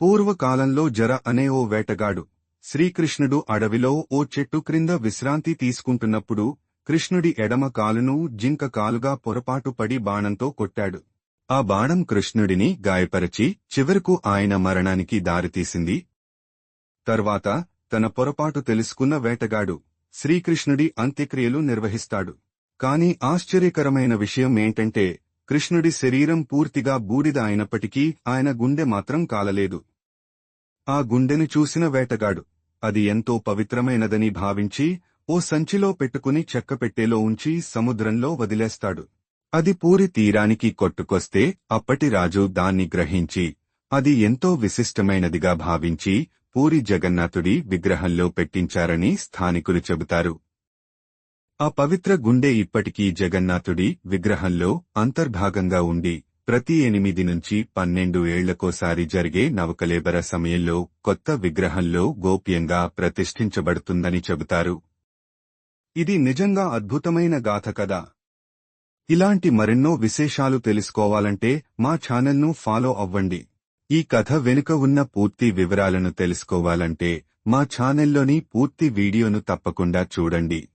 పూర్వకాలంలో జర అనే ఓ వేటగాడు శ్రీకృష్ణుడు అడవిలో ఓ చెట్టు క్రింద విశ్రాంతి తీసుకుంటున్నప్పుడు కృష్ణుడి ఎడమ కాలును జింక కాలుగా పొరపాటు పడి బాణంతో కొట్టాడు. ఆ బాణం కృష్ణుడిని గాయపరచి చివరకు ఆయన మరణానికి దారితీసింది. తర్వాత తన పొరపాటు తెలుసుకున్న వేటగాడు శ్రీకృష్ణుడి అంత్యక్రియలు నిర్వహిస్తాడు. కాని ఆశ్చర్యకరమైన విషయం ఏంటంటే కృష్ణుడి శరీరం పూర్తిగా బూడిద అయినప్పటికీ ఆయన గుండె మాత్రం కాలలేదు. ఆ గుండెను చూసిన వేటగాడు అది ఎంతో పవిత్రమైనదని భావించి ఓ సంచిలో పెట్టుకుని చెక్కపెట్టేలో ఉంచి సముద్రంలో వదిలేస్తాడు. అది పూరి తీరానికి కొట్టుకొస్తే అప్పటి రాజు దాన్ని గ్రహించి అది ఎంతో విశిష్టమైనదిగా భావించి పూరి జగన్నాథుడి విగ్రహంలో పెట్టించారని స్థానికులు చెబుతారు. ఆ పవిత్ర గుండె ఇప్పటికీ జగన్నాథుడి విగ్రహంలో అంతర్భాగంగా ఉండి ప్రతి ఎనిమిది నుంచి పన్నెండు ఏళ్ళకోసారి జరిగే నవకలేబర సమయంలో కొత్త విగ్రహంలో గోప్యంగా ప్రతిష్ఠించబడుతుందని చెబుతారు. ఇది నిజంగా అద్భుతమైన గాథ కదా. ఇలాంటి మరెన్నో విశేషాలు తెలుసుకోవాలంటే మా ఛానల్ను ఫాలో అవ్వండి. ఈ కథ వెనుక ఉన్న పూర్తి వివరాలను తెలుసుకోవాలంటే మా ఛానల్లోని పూర్తి వీడియోను తప్పకుండా చూడండి.